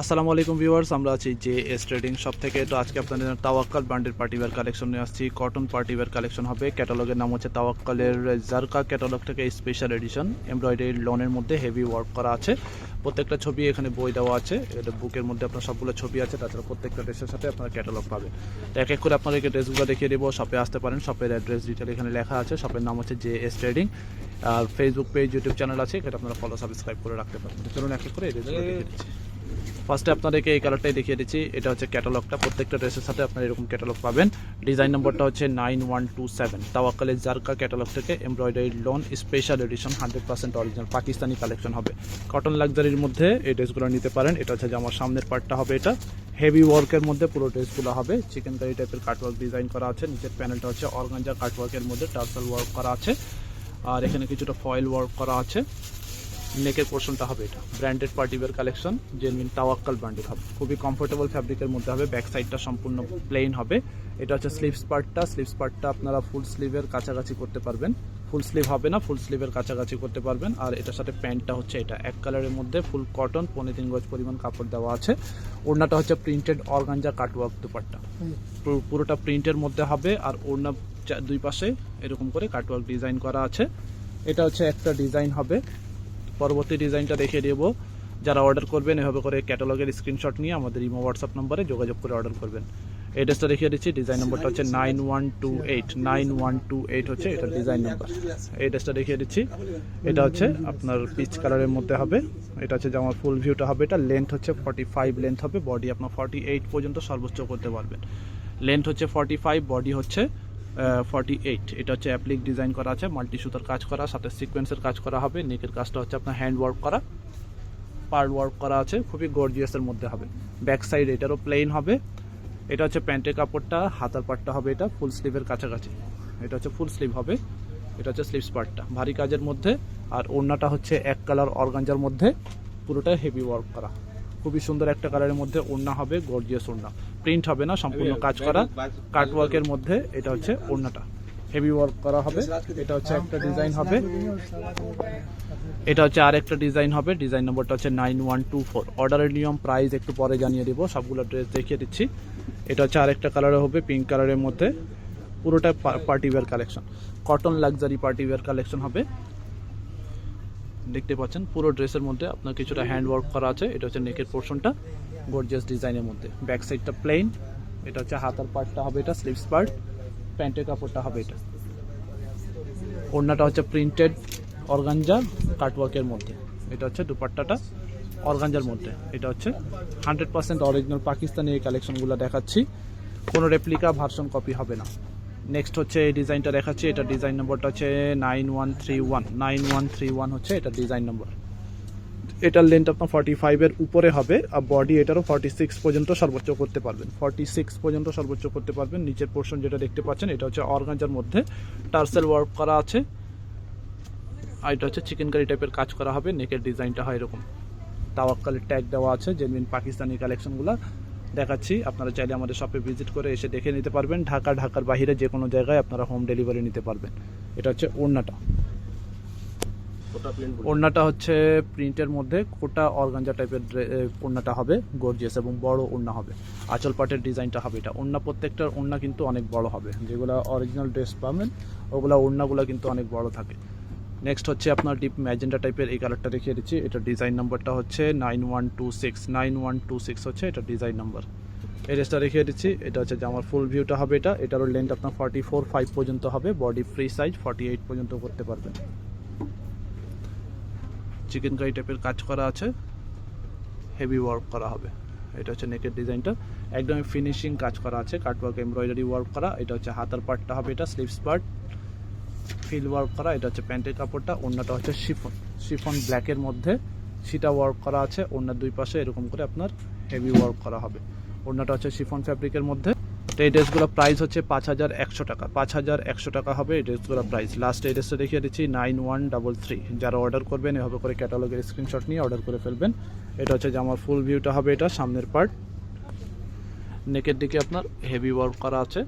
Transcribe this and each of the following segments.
আসসালামু আলাইকুম ভিউয়ার্স, আমরা আছি যে এস ট্রেডিং শপ থেকে। তো আজকে আপনাদের তাওয়াক্কাল ব্র্যান্ডের পার্টিওয়ার কালেকশন নিয়ে আসছি। কটন পার্টিওয়ার কালেকশন হবে। ক্যাটালগের নাম হচ্ছে তাওয়াক্কালের জারকা ক্যাটালগ থেকে স্পেশাল এডিশন এমব্রয়ডারি লনের মধ্যে হেভি ওয়ার্ক করা আছে। প্রত্যেকটা ছবি এখানে বই দেওয়া আছে। এটা বুকের মধ্যে আপনার সবগুলো ছবি আছে। তাছাড়া প্রত্যেকটা ড্রেসের সাথে আপনারা ক্যাটালগ পাবে। তো এক এক করে আপনাদেরকে ড্রেসগুলো দেখিয়ে দেবো। শপে আসতে পারেন। শপের অ্যাড্রেস ডিটেল এখানে লেখা আছে। শপের নাম হচ্ছে জে এস ট্রেডিং। আর ফেসবুক পেজ ইউটিউব চ্যানেল আছে। এটা আপনারা ফলো সাবস্ক্রাইব করে রাখতে পারেন চলুন এক এক করে এই ড্রেসগুলো দেখিয়ে দিচ্ছি। ফার্স্টে আপনাদেরকে এই কালারটাই দেখিয়ে দিচ্ছি। এটা হচ্ছে ক্যাটালগটা প্রত্যেকটা ড্রেসের সাথে আপনারা এরকম ক্যাটালগ পাবেন। ডিজাইন নম্বরটা হচ্ছে নাইন ওয়ান টু সেভেন তাওয়াকালের জারকা ক্যাটালগ থেকে embroidery lawn special edition hundred percent original Pakistani collection হবে। কটন লাক্সারির মধ্যে এই ড্রেসগুলো নিতে পারেন। এটা হচ্ছে আমার সামনের পার্টটা হবে এটা। হেভি ওয়ার্কের মধ্যে পুরো ড্রেসগুলো হবে। চিকেন কারি টাইপের কাটওয়ার্ক ডিজাইন করা আছে। নিচের প্যানেলটা হচ্ছে অর্গানজা কাটওয়ার্কের মধ্যে টার্সাল ওয়ার্ক করা আছে। আর এখানে কিছুটা ফয়েল ওয়ার্ক করা আছে। নেকের পোর্শনটা হবে এটা। Branded party wear collection genuine Tawakkal branded হবে। খুবই কমফোর্টেবল ফ্যাব্রিকের মধ্যে হবে ব্যাক সাইডটা সম্পূর্ণ প্লেন হবে। এটা হচ্ছে স্লিভস পার্টটা স্লিভস পার্টটা আপনারা ফুল স্লিভের কাছাকাছি করতে পারবেন। ফুল স্লিভ হবে না ফুল স্লিভের কাছাকাছি করতে পারবেন। আর এটার সাথে প্যান্টটা হচ্ছে এটা। এক কালারের মধ্যে ফুল কটন পনেরো তিন গজ পরিমাণ কাপড় দেওয়া আছে। ওড়নাটা হচ্ছে প্রিন্টেড অর্গানজা কাটওয়ার্ক দুপাট্টা। পুরো- পুরোটা প্রিন্টের মধ্যে হবে আর ওড়না দুই পাশে এরকম করে কাটওয়ার্ক ডিজাইন করা আছে। এটা হচ্ছে একটা ডিজাইন হবে। পরবর্তী ডিজাইনটা দেখিয়ে দেবো। যারা অর্ডার করবেন, এভাবে করে ক্যাটালগের স্ক্রিনশট নিয়ে আমাদের ইমো হোয়াটসঅ্যাপ নম্বরে যোগাযোগ করে অর্ডার করবেন। এই ড্রেসটা দেখিয়ে দিচ্ছি ডিজাইন নম্বরটা হচ্ছে nine one two eight nine one two eight হচ্ছে এটা ডিজাইন নাম্বার এই ড্রেসটা দেখিয়ে দিচ্ছি, এটা হচ্ছে আপনার পিচ কালারের মধ্যে হবে। এটা হচ্ছে যে আমার ফুল ভিউটা হবে, এটা লেন্থ হচ্ছে ফর্টি ফাইভ লেন্থ হবে বডি আপনার ফর্টি এইট পর্যন্ত সর্বোচ্চ করতে পারবেন। লেন্থ হচ্ছে ফর্টি ফাইভ বডি হচ্ছে ফর্টি এইট এটা হচ্ছে অ্যাপ্লিক ডিজাইন করা আছে মাল্টি সুতার কাজ করা, সাথে সিকোয়েন্সের কাজ করা হবে নেকের কাজটা হচ্ছে আপনার হ্যান্ড ওয়ার্ক করা পার্ট ওয়ার্ক করা আছে, খুবই গর্জিয়াসের মধ্যে হবে। ব্যাক সাইড এটারও প্লেন হবে। এটা হচ্ছে প্যান্টের কাপড়টা, হাতার পাটটা হবে এটা ফুল স্লিভের কাছাকাছি। এটা হচ্ছে ফুল স্লিভ হবে, এটা হচ্ছে স্লিভস পার্টটা ভারী কাজের মধ্যে, আর ওড়নাটা হচ্ছে এক কালার অর্গাঞ্জার মধ্যে পুরোটা হেভি ওয়ার্ক করা। খুবই সুন্দর একটা কালারের মধ্যে ওড়না হবে গর্জিয়াস ওড়না। প্রিন্ট হবে না, সম্পূর্ণ কাজ করা। কাট ওয়ার্কের মধ্যে এটা হচ্ছে ওড়নাটা। হেভি ওয়ার্ক করা হবে। এটা হচ্ছে একটা ডিজাইন হবে। এটা হচ্ছে আর একটা ডিজাইন হবে। ডিজাইন নম্বরটা হচ্ছে নাইন ওয়ান টু ফোর অর্ডারের নিয়ম প্রাইস একটু পরে জানিয়ে দেবো। সবগুলো ড্রেস দেখিয়ে দিচ্ছি। এটা হচ্ছে আরেকটা কালারে হবে পিঙ্ক কালারের মধ্যে। পুরোটা party wear collection cotton luxury party wear collection হবে। দেখতে পাচ্ছেন, পুরো ড্রেসের মধ্যে আপনার কিছুটা হ্যান্ড ওয়ার্ক করা আছে। এটা হচ্ছে নেকের পোর্শনটা গর্জিয়াস ডিজাইনের মধ্যে। ব্যাক সাইডটা প্লেন এটা হচ্ছে হাতার পার্টটা হবে এটা স্লিভস পার্ট প্যান্টের কাপড়টা হবে এটা। ওড়নাটা হচ্ছে প্রিন্টেড অর্গানজা কাটওয়ার্কের মধ্যে। এটা হচ্ছে দুপাট্টাটা অর্গানজার মধ্যে। এটা হচ্ছে হান্ড্রেড পার্সেন্ট অরিজিনাল পাকিস্তানি এই কালেকশনগুলো দেখাচ্ছি। কোনো রেপ্লিকা ভার্সন কপি হবে না। নেক্সট হচ্ছে এই ডিজাইনটা দেখাচ্ছি। এটা ডিজাইন নম্বরটা হচ্ছে nine one three one nine one three one হচ্ছে এটা ডিজাইন নম্বর এটার লেন্থ আপনার ফর্টি ফাইভের উপরে হবে আর বডি এটারও ফর্টি সিক্স পর্যন্ত সর্বোচ্চ করতে পারবেন। ফর্টি সিক্স পর্যন্ত সর্বোচ্চ করতে পারবেন। নিচের পোর্শন যেটা দেখতে পাচ্ছেন, এটা হচ্ছে অর্গানজার মধ্যে। টার্সেল ওয়ার্ক করা আছে। আর এটা হচ্ছে চিকেন কারি টাইপের কাজ করা হবে। নেকের ডিজাইনটা হয় এরকম। তাওয়াক্কালের ট্যাগ দেওয়া আছে জেনুইন পাকিস্তানি কালেকশনগুলো দেখাচ্ছি। আপনারা চাইলে আমাদের শপে ভিজিট করে এসে দেখে নিতে পারবেন। ঢাকা ঢাকার বাইরে যে কোনো জায়গায় আপনারা হোম ডেলিভারি নিতে পারবেন। এটা হচ্ছে ওড়নাটা। ওড়নাটা হচ্ছে প্রিন্টের মধ্যে কোটা অর্গাঞ্জা টাইপের ওড়নাটা হবে গর্জিয়াস এবং বড় ওড়না হবে। আঁচল পাটের ডিজাইনটা হবে এটা। ওড়না প্রত্যেকটার ওড়না কিন্তু অনেক বড় হবে। যেগুলো অরিজিনাল ড্রেস পাবেন ওগুলো ওড়নাগুলো কিন্তু অনেক বড় থাকে। নেক্সট হচ্ছে আপনার ডিপ ম্যাজেন্ডা টাইপের এই কালারটা দেখিয়ে দিচ্ছি। এটা ডিজাইন নাম্বারটা হচ্ছে nine one two six nine one two six হচ্ছে এটা ডিজাইন নাম্বার এই ড্রেসটা দেখিয়ে দিচ্ছি। এটা হচ্ছে যে আমার ফুল ভিউটা হবে এটা। এটারও লেন্থ আপনার ফর্টি ফোর ফাইভ পর্যন্ত হবে। Body free size forty eight পর্যন্ত করতে পারবেন। চিকেন কারি টাইপের কাজ করা আছে। হেভি ওয়ার্ক করা হবে। এটা হচ্ছে নেকের ডিজাইনটা একদমই ফিনিশিং কাজ করা আছে। কাটওয়ার্ক এমব্রয়ডারি ওয়ার্ক করা। এটা হচ্ছে হাতার পার্টটা হবে এটা স্লিভস পার্ট ফিল ওয়ার্ক করা, এটা হচ্ছে প্যান্টের কাপড়টা, অন্যটা হচ্ছে শিফন। শিফন ব্ল্যাকের মধ্যে সিটা ওয়ার্ক করা আছে, অন্যার দুই পাশে এরকম করে আপনার হেভি ওয়ার্ক করা হবে। অন্যটা হচ্ছে শিফন ফ্যাব্রিকের মধ্যে। তো এই ড্রেসগুলো প্রাইস হচ্ছে পাঁচ হাজার একশো টাকা। পাঁচ হাজার একশো টাকা হবে এই ড্রেসগুলো প্রাইস লাস্ট এই ড্রেসটা দেখিয়ে দিচ্ছি, নাইন ওয়ান ডাবল থ্রি। যারা অর্ডার করবেন, এভাবে করে ক্যাটালগের স্ক্রিনশট নিয়ে অর্ডার করে ফেলবেন। এটা হচ্ছে যে আমার ফুল ভিউটা হবে এটা, সামনের পার্ট নেকের দিকে আপনার হেভি ওয়ার্ক করা আছে।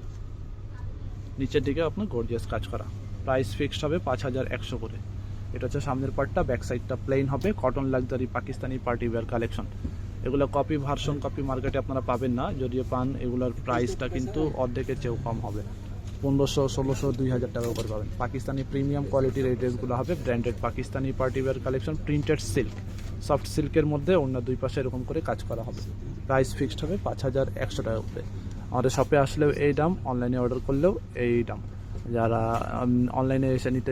নিচের দিকে আপনার গর্জিয়াস কাজ করা। প্রাইস ফিক্সড হবে পাঁচ হাজার একশো করে। এটা হচ্ছে সামনের পার্টটা ব্যাক সাইডটা প্লেন হবে cotton luxury Pakistani party wear collection এগুলো কপি ভার্সন কপি মার্কেটে আপনারা পাবেন না, যদিও পান, এগুলোর প্রাইসটা কিন্তু অর্ধেকের চেয়েও কম হবে। পনেরোশো, ষোলোশো, দুই হাজার টাকা করে পাবেন। পাকিস্তানি প্রিমিয়াম কোয়ালিটির এই ড্রেসগুলো হবে branded Pakistani party wear collection printed silk soft সিল্কের মধ্যে অন্য দুই পাশে এরকম করে কাজ করা হবে। প্রাইস ফিক্সড হবে পাঁচ হাজার একশো টাকা করে আমাদের শপে আসলেও এই দাম অনলাইনে অর্ডার করলেও এই দাম। যারা অনলাইনে এসে নিতে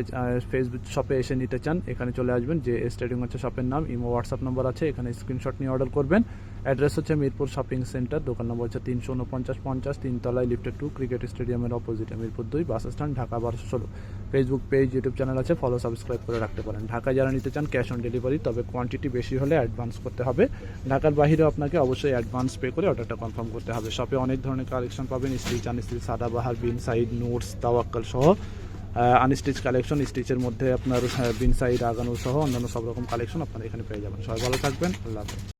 ফেসবুক শপে এসে নিতে চান, এখানে চলে আসবেন, যে স্টেডিং হচ্ছে শপের নাম, ইমো হোয়াটসঅ্যাপ নাম্বার আছে, এখানে স্ক্রিনশট নিয়ে অর্ডার করবেন। অ্যাড্রেস হচ্ছে মিরপুর শপিং সেন্টার দোকান নম্বর হচ্ছে তিনশো উনপঞ্চাশ পঞ্চাশ, তিনতলায় লিফটেড টু ক্রিকেট স্টেডিয়ামের অপোজিটে মিরপুর দুই বাস স্ট্যান্ড ঢাকা বারোশো ষোলো। ফেসবুক পেজ ইউটিউব চ্যানেল আছে ফলো সাবস্ক্রাইব করে রাখতে পারেন। ঢাকায় যারা নিতে চান ক্যাশ অন ডেলিভারি তবে কোয়ান্টিটি বেশি হলে অ্যাডভান্স করতে হবে। ঢাকার বাইরেও আপনাকে অবশ্যই অ্যাডভান্স পে করে অর্ডারটা কনফার্ম করতে হবে। শপে অনেক ধরনের কালেকশন পাবেন স্ত্রী চান স্ত্রী সাদাবাহার বিন সাইড নোটস তাওয়াক্কাল সহ। আনস্টিচ কালেকশন স্টিচের মধ্যে আপনার বিন সাইড আগানো সহ অন্যান্য সব রকম কালেকশন আপনারা এখানে পেয়ে যাবেন। সবাই ভালো থাকবেন, আল্লাহ হাফেজ।